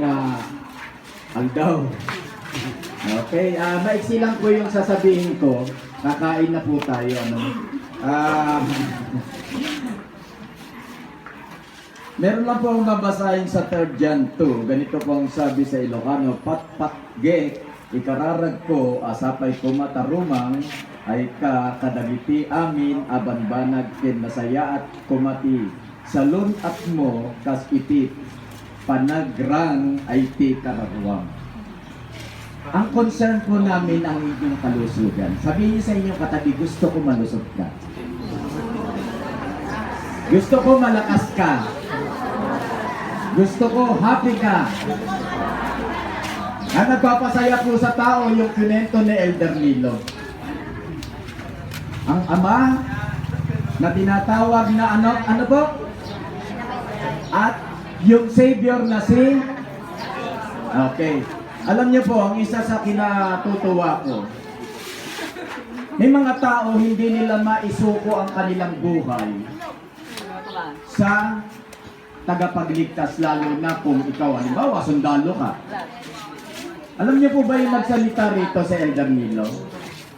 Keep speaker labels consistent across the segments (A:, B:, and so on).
A: nga aldaw. Okay, ah maiksi lang po yung sasabihin ko. Kakain na po tayo, ano. Ah, meron lang po akong babasahin sa 3 John 2. Ganito po ang sabi sa Ilocano, Patpatge, ikararag ko, asapay ko matarumang, ay ka kadagiti amin, abanbanag ken masaya at kumati. Salun at mo, kas iti, panagrang ti kararuang. Ang concern po namin ang inyong kalusugan. Sabihin niyo sa inyong katabi, gusto ko malusog ka. Gusto ko malakas ka. Gusto ko happy ka. Ang nagpapasaya po sa tao yung kunento ni Elder Nilo. Ang ama na tinatawag na ano, ano po? At yung Savior na si Okay. Alam niyo po, ang isa sa kinatutuwa ko, may mga tao hindi nila maisuko ang kanilang buhay sa tagapagligtas lalo na kung ikaw, halimbawa, sundalo ka. Alam niyo po ba yung nagsalita rito sa Elder Nilo?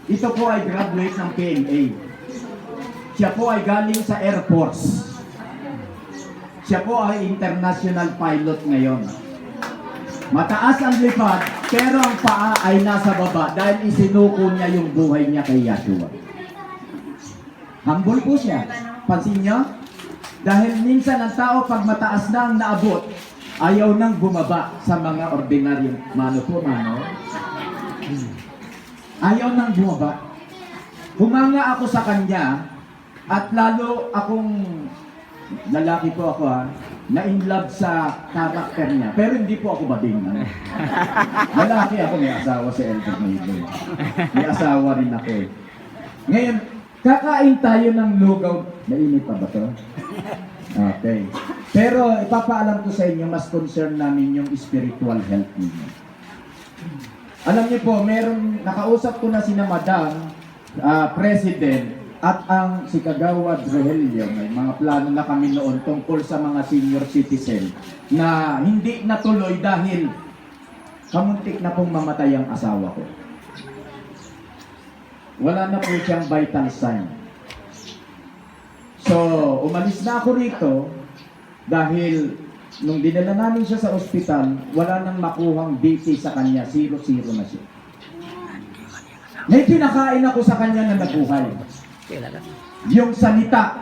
A: Ito po ay graduate ng PMA. Siya po ay galing sa Air Force. Siya po ay international pilot ngayon. Mataas ang lipad, pero ang paa ay nasa baba dahil isinuko niya yung buhay niya kay Yahshua. Humble po siya. Pansin niyo? Dahil minsan ang tao pag mataas na ang naabot, ayaw nang bumaba sa mga ordinaryong mano po, mano. Ayaw nang bumaba. Humanga ako sa kanya at lalo akong lalaki po ako ha, na in love sa karakter niya. Pero hindi po ako bading. Ano? Lalaki ako, may asawa si Elder Maylon. May asawa rin ako eh. Ngayon, kakain tayo ng lugaw. Mainit pa ba to? Okay. Pero ipapaalam ko sa inyo, mas concern namin yung spiritual health ninyo. Alam niyo po, meron, nakausap ko na sina Madam, ah, President, at ang si Kagawad Rogelio, may mga plano na kami noon tungkol sa mga senior citizen na hindi natuloy dahil kamuntik na pong mamatay ang asawa ko. Wala na po siyang vital sign. So, umalis na ako rito dahil nung dinala namin siya sa ospital, wala nang makuhang BP sa kanya, zero-zero na siya. May pinakain ako sa kanya na nabuhay. Yung salita.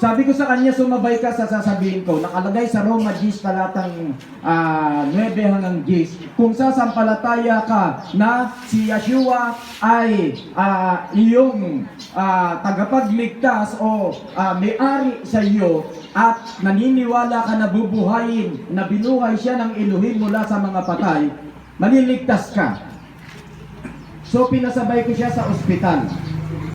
A: Sabi ko sa kanya, sumabay ka sa sasabihin ko, nakalagay sa Roma 10 talatang ah, 9 hanggang 10, kung sasampalataya ka na si Yeshua ay ah, iyong ah, tagapagligtas o ah, may-ari sa iyo at naniniwala ka na bubuhayin, na binuhay siya ng Elohim mula sa mga patay, maliligtas ka. So pinasabay ko siya sa ospital.